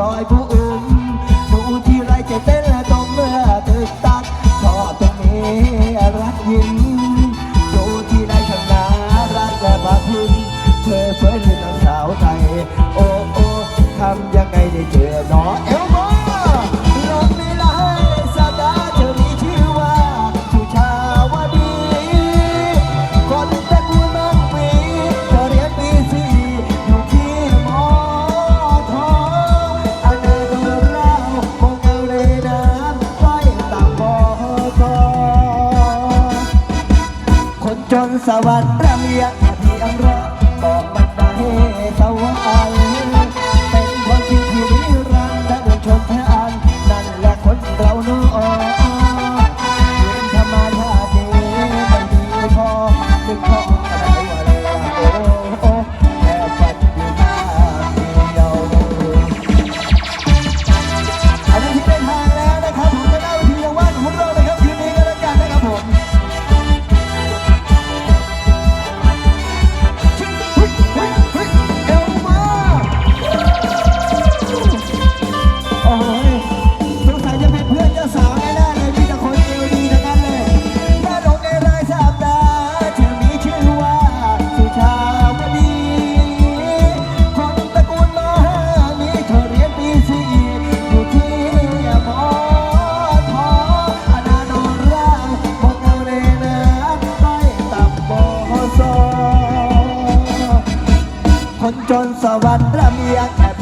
รอยผู้อุ้มดูที่ไรจะเต้นและตรงเมื่อตึกตัดชอบตรงนี้รักยิ้มดูที่ไรทางนารักและบาพึ่งเธอเฟ้ยหรือนาสาวไทยโอ้โอ้ทำยังไงได้เจอน้อง สวัสดิ์ระเมียง วรรค์ระเมียงแอบ